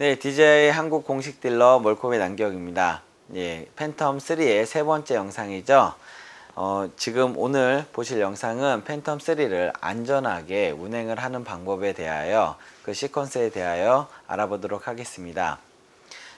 네, DJI 한국 공식 딜러 몰코의 남경입니다. 예, 팬텀 3의 세 번째 영상이죠. 어, 지금 오늘 보실 영상은 팬텀 3를 안전하게 운행을 하는 방법에 대하여 그 시퀀스에 대하여 알아보도록 하겠습니다.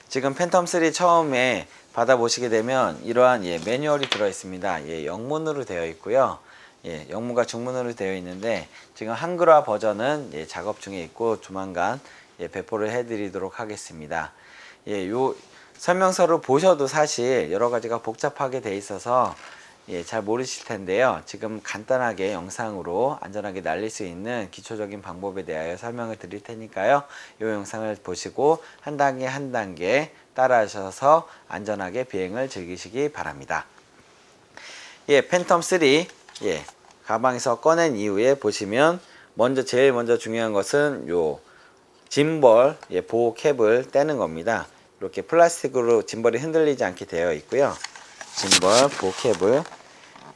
지금 팬텀 3 처음에 받아보시게 되면 이러한 예, 매뉴얼이 들어 있습니다. 예, 영문으로 되어 있고요. 예, 영문과 중문으로 되어 있는데 지금 한글화 버전은 예, 작업 중에 있고 조만간 예, 배포를 해드리도록 하겠습니다. 예, 요 설명서를 보셔도 사실 여러 가지가 복잡하게 돼 있어서 예, 잘 모르실 텐데요. 지금 간단하게 영상으로 안전하게 날릴 수 있는 기초적인 방법에 대하여 설명을 드릴 테니까요. 이 영상을 보시고 한 단계 한 단계 따라하셔서 안전하게 비행을 즐기시기 바랍니다. 예, 팬텀 3 예, 가방에서 꺼낸 이후에 보시면 먼저 제일 먼저 중요한 것은 요 짐벌 예, 보호 캡을 떼는 겁니다. 이렇게 플라스틱으로 짐벌이 흔들리지 않게 되어 있고요. 짐벌 보호 캡을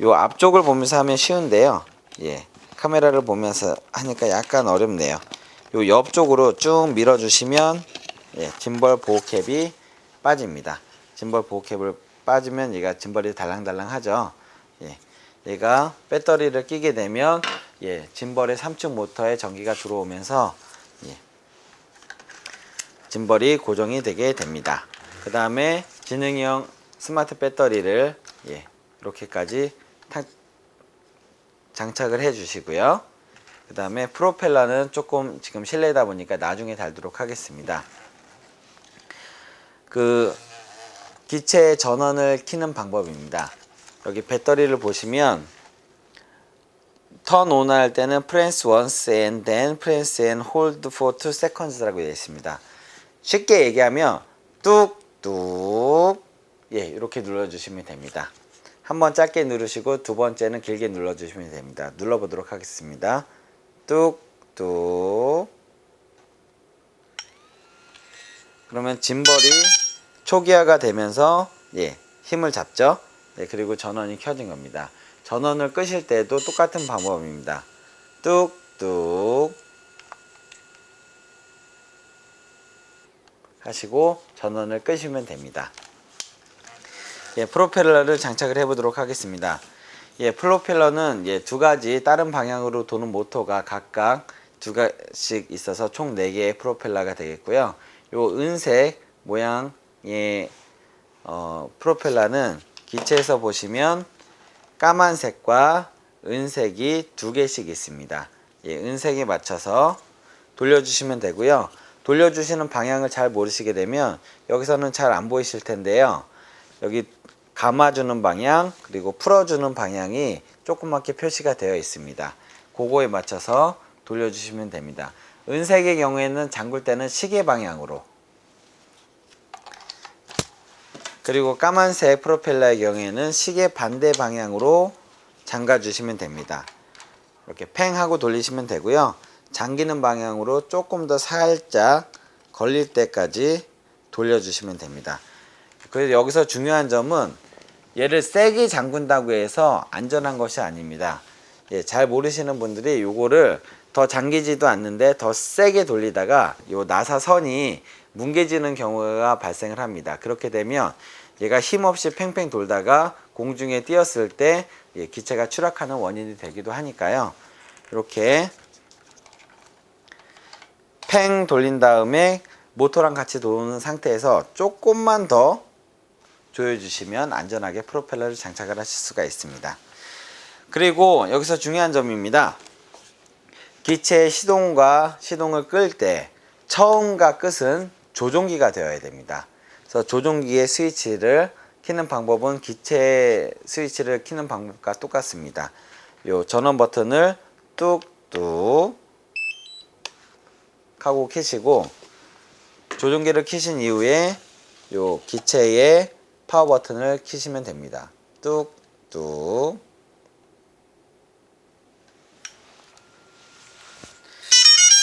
요 앞쪽을 보면서 하면 쉬운데요. 예, 카메라를 보면서 하니까 약간 어렵네요. 요 옆쪽으로 쭉 밀어주시면 예, 짐벌 보호 캡이 빠집니다. 짐벌 보호 캡을 빠지면 얘가 짐벌이 달랑달랑하죠. 예, 얘가 배터리를 끼게 되면 예, 짐벌의 3층 모터에 전기가 들어오면서 예, 짐벌이 고정이 되게 됩니다. 그 다음에 지능형 스마트 배터리를 예, 이렇게까지 탁 장착을 해 주시고요. 그 다음에 프로펠러는 조금 지금 실내다 보니까 나중에 달도록 하겠습니다. 그 기체 전원을 키는 방법입니다. 여기 배터리를 보시면 turn on 할 때는 and then press and hold for 2 seconds라고 되어 있습니다. 쉽게 얘기하면 뚝뚝 예 이렇게 눌러주시면 됩니다. 한 번 짧게 누르시고 두 번째는 길게 눌러주시면 됩니다. 눌러보도록 하겠습니다. 뚝뚝 그러면 짐벌이 초기화가 되면서 예 힘을 잡죠. 네, 그리고 전원이 켜진 겁니다. 전원을 끄실 때도 똑같은 방법입니다. 뚝뚝 하시고 전원을 끄시면 됩니다. 예, 프로펠러를 장착을 해보도록 하겠습니다. 예, 프로펠러는 예, 두 가지 다른 방향으로 도는 모터가 각각 두 가지씩 있어서 총 4개의 프로펠러가 되겠고요. 요 은색 모양의 어, 프로펠러는 기체에서 보시면 까만색과 은색이 두 개씩 있습니다. 예, 은색에 맞춰서 돌려주시면 되고요. 돌려주시는 방향을 잘 모르시게 되면 여기서는 잘 안 보이실 텐데요. 여기 감아주는 방향 그리고 풀어주는 방향이 조그맣게 표시가 되어 있습니다. 그거에 맞춰서 돌려주시면 됩니다. 은색의 경우에는 잠글 때는 시계 방향으로 그리고 까만색 프로펠러의 경우에는 시계 반대 방향으로 잠가 주시면 됩니다. 이렇게 팽 하고 돌리시면 되고요. 잠기는 방향으로 조금 더 살짝 걸릴 때까지 돌려주시면 됩니다. 그래서 여기서 중요한 점은 얘를 세게 잠근다고 해서 안전한 것이 아닙니다. 예, 잘 모르시는 분들이 요거를 더 잠기지도 않는데 더 세게 돌리다가 요 나사선이 뭉개지는 경우가 발생을 합니다. 그렇게 되면 얘가 힘없이 팽팽 돌다가 공중에 띄었을 때 예, 기체가 추락하는 원인이 되기도 하니까요. 이렇게 팽 돌린 다음에 모터랑 같이 도는 상태에서 조금만 더 조여주시면 안전하게 프로펠러를 장착을 하실 수가 있습니다. 그리고 여기서 중요한 점입니다. 기체의 시동과 시동을 끌 때 처음과 끝은 조종기가 되어야 됩니다. 그래서 조종기의 스위치를 키는 방법은 기체 스위치를 키는 방법과 똑같습니다. 요 전원 버튼을 뚝뚝 하고 키시고 조종기를 키신 이후에 요 기체의 파워 버튼을 키시면 됩니다. 뚝뚝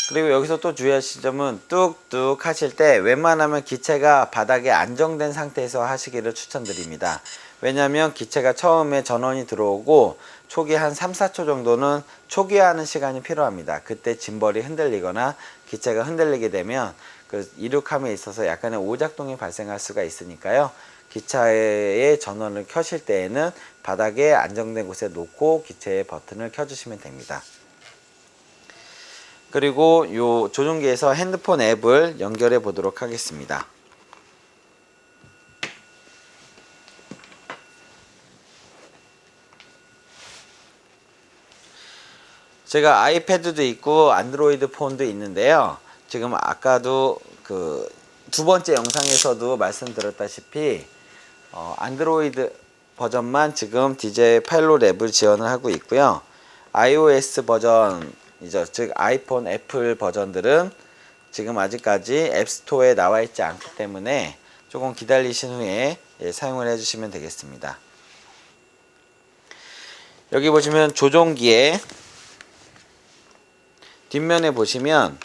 그리고 여기서 또 주의하실 점은 뚝뚝 하실 때 웬만하면 기체가 바닥에 안정된 상태에서 하시기를 추천드립니다. 왜냐하면 기체가 처음에 전원이 들어오고 초기 한 3, 4초 정도는 초기화하는 시간이 필요합니다. 그때 짐벌이 흔들리거나 기체가 흔들리게 되면 그 이륙함에 있어서 약간의 오작동이 발생할 수가 있으니까요. 기차의 전원을 켜실 때에는 바닥에 안정된 곳에 놓고 기체의 버튼을 켜주시면 됩니다. 그리고 요 조종기에서 핸드폰 앱을 연결해 보도록 하겠습니다. 제가 아이패드도 있고 안드로이드 폰도 있는데요. 지금 아까도 그 두 번째 영상에서도 말씀드렸다시피 어, 안드로이드 버전만 지금 DJ 파일럿 앱을 지원을 하고 있고요. iOS 버전이죠. 즉 아이폰, 애플 버전들은 지금 아직까지 앱스토어에 나와 있지 않기 때문에 조금 기다리신 후에 예, 사용을 해주시면 되겠습니다. 여기 보시면 조종기에 뒷면에 보시면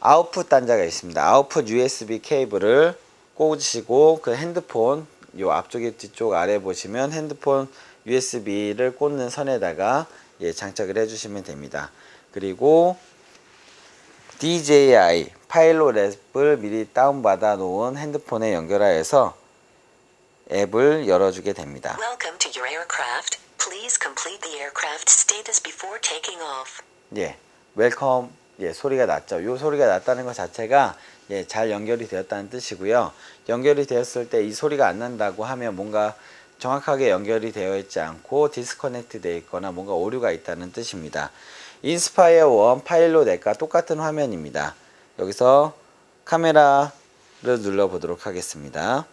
아웃풋 단자가 있습니다. 아웃풋 USB 케이블을 꽂으시고 그 핸드폰 요 앞쪽에 뒤쪽 아래 보시면 핸드폰 USB를 꽂는 선에다가 예, 장착을 해주시면 됩니다. 그리고 DJI 파일럿 앱을 미리 다운받아 놓은 핸드폰에 연결하여서 앱을 열어주게 됩니다. Welcome to your aircraft. Please complete the aircraft status before taking off. 예, 웰컴 예, 소리가 났죠. 요 소리가 났다는 것 자체가 예, 잘 연결이 되었다는 뜻이고요. 연결이 되었을 때 이 소리가 안 난다고 하면 뭔가 정확하게 연결이 되어 있지 않고 디스커넥트 되어 있거나 뭔가 오류가 있다는 뜻입니다. 인스파이어 1 파일럿 앱과 똑같은 화면입니다. 여기서 카메라를 눌러 보도록 하겠습니다.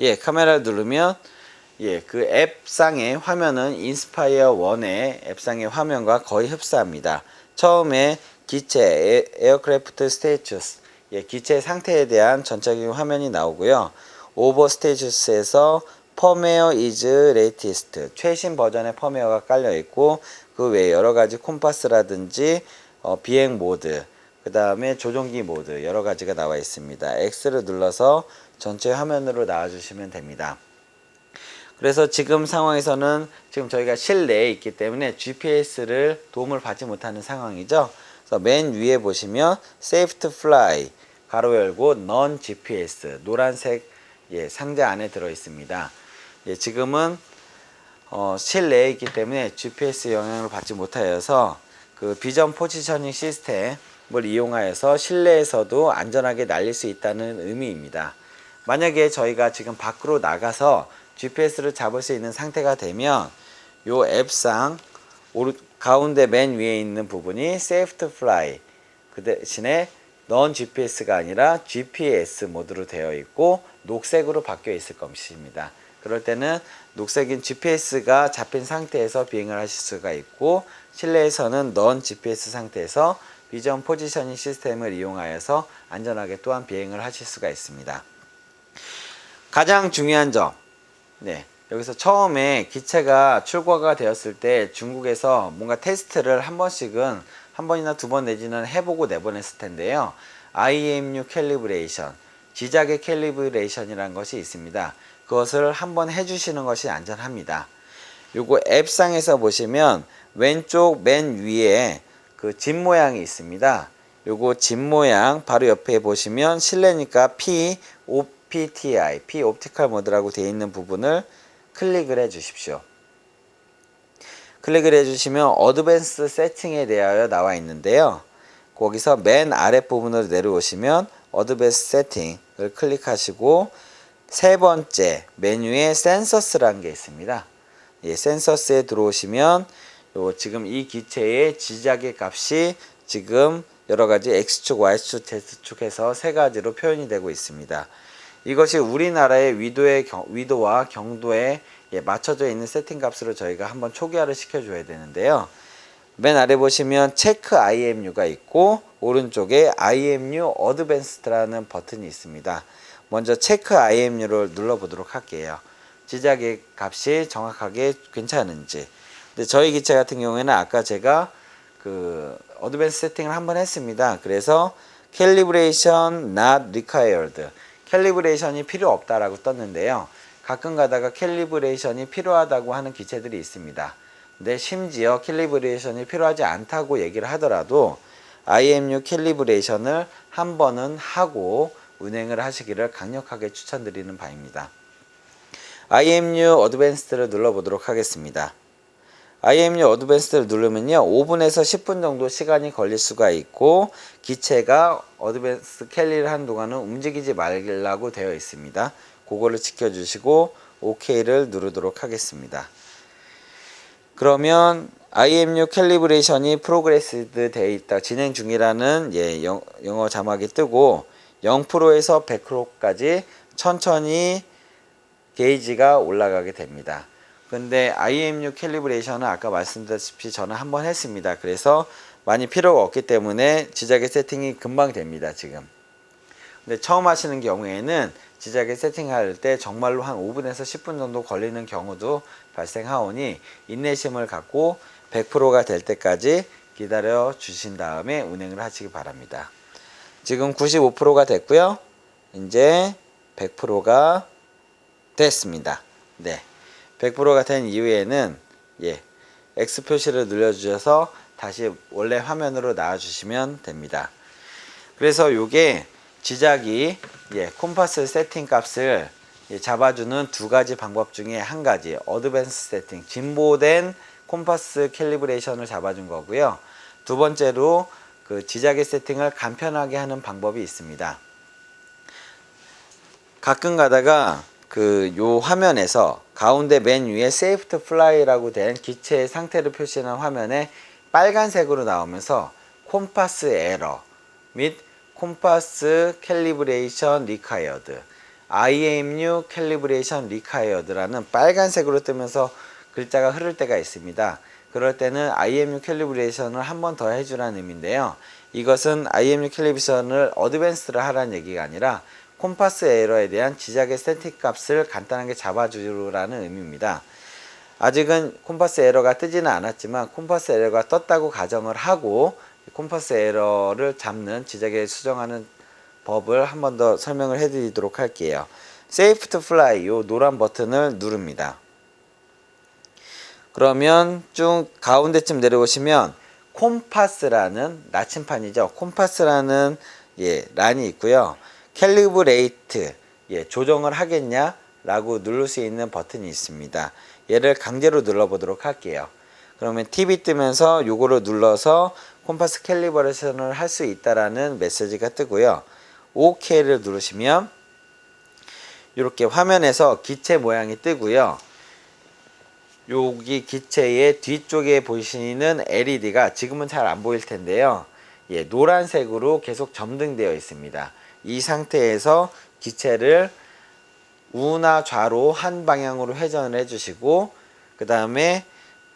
예, 카메라를 누르면 예, 그 앱상의 화면은 인스파이어 1의 앱상의 화면과 거의 흡사합니다. 처음에 기체 에, 에어크래프트 스테이처스 예, 기체 상태에 대한 전체적인 화면이 나오고요. 오버 스테이처스에서 펌웨어 이즈 레이티스트 최신 버전의 펌웨어가 깔려 있고 그 외에 여러 가지 콤파스라든지 어, 비행 모드 그 다음에 조종기 모드 여러 가지가 나와 있습니다. X를 눌러서 전체 화면으로 나와주시면 됩니다. 그래서 지금 상황에서는 지금 저희가 실내에 있기 때문에 GPS를 도움을 받지 못하는 상황이죠. 그래서 맨 위에 보시면 Safe to Fly 가로 열고 Non GPS 노란색 예, 상자 안에 들어 있습니다. 예, 지금은 어, 실내에 있기 때문에 GPS 영향을 받지 못하여서 그 비전 포지셔닝 시스템을 이용하여서 실내에서도 안전하게 날릴 수 있다는 의미입니다. 만약에 저희가 지금 밖으로 나가서 GPS를 잡을 수 있는 상태가 되면 요 앱상 오르, 가운데 맨 위에 있는 부분이 Safe to Fly 그 대신에 Non GPS가 아니라 GPS 모드로 되어 있고 녹색으로 바뀌어 있을 것입니다. 그럴 때는 녹색인 GPS가 잡힌 상태에서 비행을 하실 수가 있고 실내에서는 Non GPS 상태에서 비전 포지셔닝 시스템을 이용하여서 안전하게 또한 비행을 하실 수가 있습니다. 가장 중요한 점, 네. 여기서 처음에 기체가 출고가 되었을 때 중국에서 뭔가 테스트를 한 번씩은 한 번이나 두 번 내지는 해보고 내보냈을 텐데요. IMU 캘리브레이션, 지작의 캘리브레이션이라는 것이 있습니다. 그것을 한 번 해주시는 것이 안전합니다. 요거 앱상에서 보시면 왼쪽 맨 위에 그 집 모양이 있습니다. 요거 집 모양 바로 옆에 보시면 실내니까 P, OPTI, P 옵티컬 모드라고 되어 있는 부분을 클릭을 해 주십시오. 클릭을 해 주시면 어드밴스 세팅에 대하여 나와 있는데요. 거기서 맨 아랫부분으로 내려오시면 어드밴스 세팅을 클릭하시고 세 번째 메뉴에 센서스라는 게 있습니다. 예, 센서스에 들어오시면 요 지금 이 기체의 지작의 값이 지금 여러 가지 X축, Y축, Z축 해서 세 가지로 표현이 되고 있습니다. 이것이 우리나라의 위도의 경, 위도와 경도에 예, 맞춰져 있는 세팅 값으로 저희가 한번 초기화를 시켜줘야 되는데요. 맨 아래 보시면 체크 IMU가 있고 오른쪽에 IMU 어드밴스드라는 버튼이 있습니다. 먼저 체크 IMU를 눌러보도록 할게요. 지작의 값이 정확하게 괜찮은지. 근데 저희 기체 같은 경우에는 아까 제가 그 어드밴스 세팅을 한번 했습니다. 그래서 calibration not required. 캘리브레이션이 필요 없다라고 떴는데요. 가끔 가다가 캘리브레이션이 필요하다고 하는 기체들이 있습니다. 근데 심지어 캘리브레이션이 필요하지 않다고 얘기를 하더라도 IMU 캘리브레이션을 한 번은 하고 운행을 하시기를 강력하게 추천드리는 바입니다. IMU 어드밴스드를 눌러보도록 하겠습니다. IMU 어드밴스드를 누르면요. 5분에서 10분 정도 시간이 걸릴 수가 있고 기체가 어드밴스 캘리를 하는 동안은 움직이지 말라고 되어 있습니다. 그거를 지켜주시고 OK를 누르도록 하겠습니다. 그러면 IMU 캘리브레이션이 프로그레스드 되어 있다 진행 중이라는 예, 영, 영어 자막이 뜨고 0%에서 100%까지 천천히 게이지가 올라가게 됩니다. 근데 IMU 캘리브레이션은 아까 말씀드렸다시피 저는 한 번 했습니다. 그래서 많이 필요가 없기 때문에 지자개 세팅이 금방 됩니다. 지금. 근데 처음 하시는 경우에는 지자개 세팅할 때 정말로 한 5분에서 10분 정도 걸리는 경우도 발생하오니 인내심을 갖고 100%가 될 때까지 기다려 주신 다음에 운행을 하시기 바랍니다. 지금 95%가 됐고요. 이제 100%가 됐습니다. 네. 100%가 된 이후에는 예. X 표시를 눌러 주셔서 다시 원래 화면으로 나와 주시면 됩니다. 그래서 요게 지작이 예, 콤파스 세팅 값을 예, 잡아주는 두 가지 방법 중에 한 가지 어드밴스 세팅 진보된 콤파스 캘리브레이션을 잡아준 거고요. 두 번째로 그 지자개 세팅을 간편하게 하는 방법이 있습니다. 가끔 가다가 그 요 화면에서 가운데 맨 위에 Safe to Fly라고 된 기체의 상태를 표시하는 화면에 빨간색으로 나오면서 콤파스 에러 및 콤파스 캘리브레이션 리카이어드 IMU 캘리브레이션 리카이어드라는 빨간색으로 뜨면서 글자가 흐를 때가 있습니다. 그럴 때는 IMU 캘리브레이션을 한 번 더 해주라는 의미인데요. 이것은 IMU 캘리브레이션을 어드밴스를 하라는 얘기가 아니라 콤파스 에러에 대한 지작의 세팅 값을 간단하게 잡아주라는 의미입니다. 아직은 콤파스 에러가 뜨지는 않았지만 콤파스 에러가 떴다고 가정을 하고 콤파스 에러를 잡는 지작에 수정하는 법을 한 번 더 설명을 해드리도록 할게요. Safe to Fly 요 노란 버튼을 누릅니다. 그러면 쭉 가운데쯤 내려오시면 콤파스라는 나침판이죠. 콤파스라는 예, 란이 있고요. 캘리브레이트 예, 조정을 하겠냐? 라고 누를 수 있는 버튼이 있습니다. 얘를 강제로 눌러 보도록 할게요. 그러면 TV 뜨면서 요거를 눌러서 콤파스 캘리브레이션을 할 수 있다라는 메시지가 뜨고요. OK를 누르시면 이렇게 화면에서 기체 모양이 뜨고요. 여기 기체의 뒤쪽에 보시는 LED가 지금은 잘 안 보일 텐데요. 예, 노란색으로 계속 점등되어 있습니다. 이 상태에서 기체를 우나 좌로 한 방향으로 회전을 해주시고 그 다음에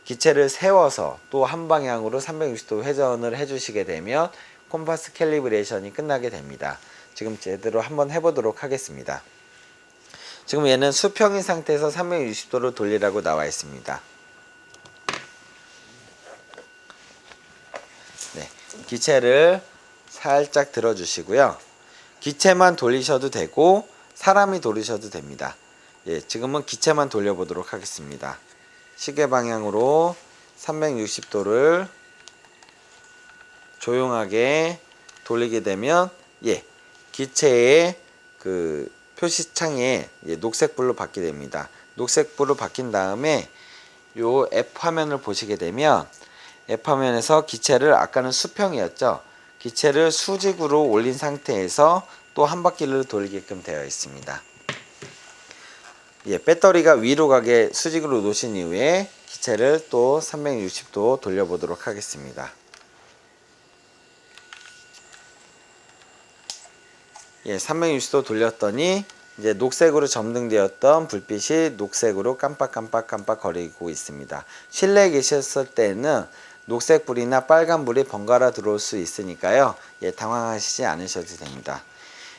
기체를 세워서 또 한 방향으로 360도 회전을 해주시게 되면 콤파스 캘리브레이션이 끝나게 됩니다. 지금 제대로 한번 해보도록 하겠습니다. 지금 얘는 수평인 상태에서 360도로 돌리라고 나와 있습니다. 네, 기체를 살짝 들어주시고요. 기체만 돌리셔도 되고 사람이 돌리셔도 됩니다. 예, 지금은 기체만 돌려보도록 하겠습니다. 시계 방향으로 360도를 조용하게 돌리게 되면 예, 기체의 그 표시창에 예, 녹색불로 바뀌게 됩니다. 녹색불로 바뀐 다음에 요 F 화면을 보시게 되면 F 화면에서 기체를 아까는 수평이었죠. 기체를 수직으로 올린 상태에서 또 한 바퀴를 돌리게끔 되어 있습니다. 예, 배터리가 위로 가게 수직으로 놓으신 이후에 기체를 또 360도 돌려보도록 하겠습니다. 예, 360도 돌렸더니 이제 녹색으로 점등되었던 불빛이 녹색으로 깜빡깜빡깜빡 거리고 있습니다. 실내에 계셨을 때는 녹색 불이나 빨간 불이 번갈아 들어올 수 있으니까요. 예, 당황하시지 않으셔도 됩니다.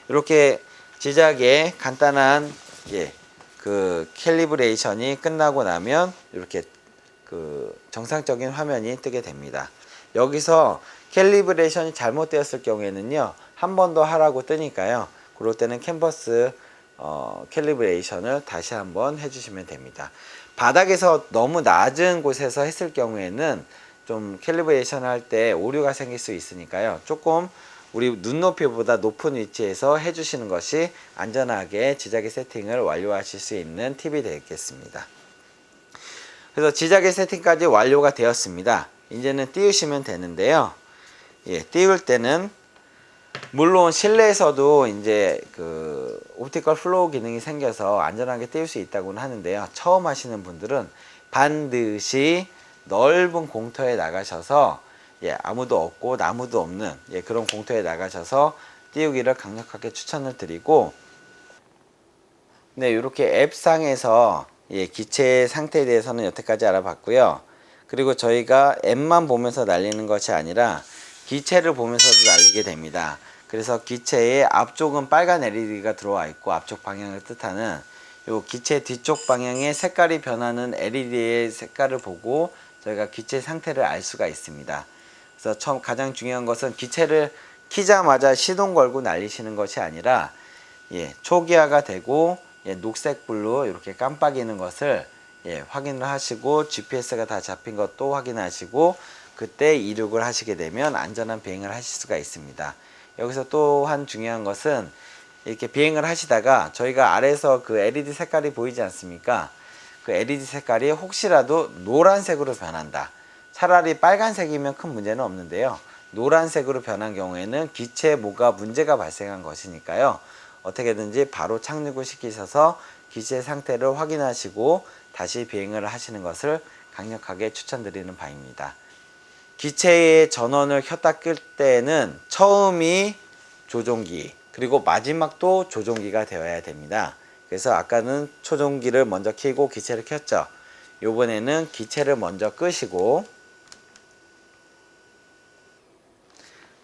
이렇게 제작의 간단한 예, 그 캘리브레이션이 끝나고 나면 이렇게 그 정상적인 화면이 뜨게 됩니다. 여기서 캘리브레이션이 잘못되었을 경우에는요 한 번 더 하라고 뜨니까요. 그럴 때는 캔버스 어, 캘리브레이션을 다시 한번 해주시면 됩니다. 바닥에서 너무 낮은 곳에서 했을 경우에는 좀 캘리브레이션 할 때 오류가 생길 수 있으니까요. 조금 우리 눈높이보다 높은 위치에서 해주시는 것이 안전하게 지자개 세팅을 완료하실 수 있는 팁이 되겠습니다. 그래서 지자개 세팅까지 완료가 되었습니다. 이제는 띄우시면 되는데요. 예, 띄울 때는 물론 실내에서도 이제 그 옵티컬 플로우 기능이 생겨서 안전하게 띄울 수 있다고는 하는데요. 처음 하시는 분들은 반드시 넓은 공터에 나가셔서 예, 아무도 없고 나무도 없는 예, 그런 공터에 나가셔서 띄우기를 강력하게 추천을 드리고 네, 이렇게 앱상에서 예, 기체 상태에 대해서는 여태까지 알아봤고요. 그리고 저희가 앱만 보면서 날리는 것이 아니라 기체를 보면서도 날리게 됩니다. 그래서 기체의 앞쪽은 빨간 LED가 들어와 있고 앞쪽 방향을 뜻하는 요 기체 뒤쪽 방향의 색깔이 변하는 LED의 색깔을 보고 저희가 기체 상태를 알 수가 있습니다. 그래서 처음 가장 중요한 것은 기체를 키자마자 시동 걸고 날리시는 것이 아니라 예, 초기화가 되고 예, 녹색 불로 이렇게 깜빡이는 것을 예, 확인을 하시고 GPS가 다 잡힌 것도 확인하시고 그때 이륙을 하시게 되면 안전한 비행을 하실 수가 있습니다. 여기서 또 한 중요한 것은 이렇게 비행을 하시다가 저희가 아래서 그 LED 색깔이 보이지 않습니까? 그 LED 색깔이 혹시라도 노란색으로 변한다. 차라리 빨간색이면 큰 문제는 없는데요. 노란색으로 변한 경우에는 기체에 뭐가 문제가 발생한 것이니까요. 어떻게든지 바로 착륙을 시키셔서 기체 상태를 확인하시고 다시 비행을 하시는 것을 강력하게 추천드리는 바입니다. 기체의 전원을 켰다 끌 때는 처음이 조종기 그리고 마지막도 조종기가 되어야 됩니다. 그래서 아까는 초종기를 먼저 켜고 기체를 켰죠. 이번에는 기체를 먼저 끄시고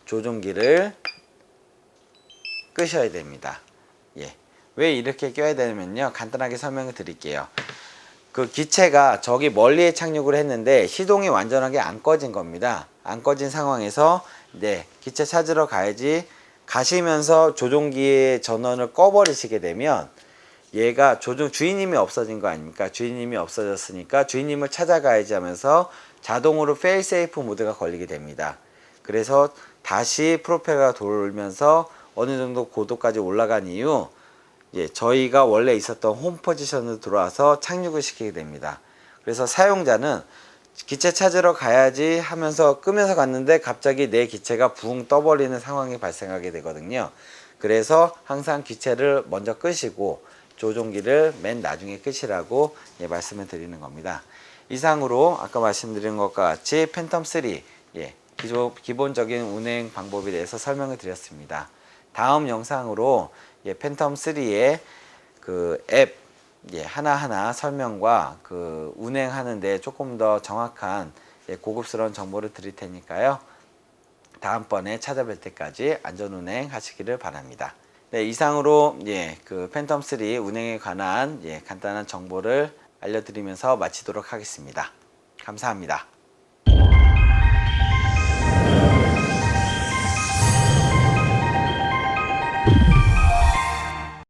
조종기를 끄셔야 됩니다. 예. 왜 이렇게 껴야 되냐면요. 간단하게 설명을 드릴게요. 그 기체가 저기 멀리에 착륙을 했는데 시동이 완전하게 안 꺼진 겁니다. 안 꺼진 상황에서 네, 기체 찾으러 가야지 가시면서 조종기의 전원을 꺼버리시게 되면 얘가 조종 주인님이 없어진 거 아닙니까? 주인님이 없어졌으니까 주인님을 찾아가야지 하면서 자동으로 페일 세이프 모드가 걸리게 됩니다. 그래서 다시 프로펠러가 돌면서 어느 정도 고도까지 올라간 이후 예, 저희가 원래 있었던 홈 포지션으로 들어와서 착륙을 시키게 됩니다. 그래서 사용자는 기체 찾으러 가야지 하면서 끄면서 갔는데 갑자기 내 기체가 붕 떠버리는 상황이 발생하게 되거든요. 그래서 항상 기체를 먼저 끄시고 조종기를 맨 나중에 끄시라고 예, 말씀을 드리는 겁니다. 이상으로 아까 말씀드린 것과 같이 팬텀 3 예, 기본적인 운행 방법에 대해서 설명을 드렸습니다. 다음 영상으로 예, 팬텀 3의 그앱 예, 하나하나 설명과 그 운행하는데 조금 더 정확한 예, 고급스러운 정보를 드릴 테니까요. 다음번에 찾아뵐 때까지 안전 운행 하시기를 바랍니다. 네, 이상으로 예, 그 팬텀 3 운행에 관한 예, 간단한 정보를 알려드리면서 마치도록 하겠습니다. 감사합니다.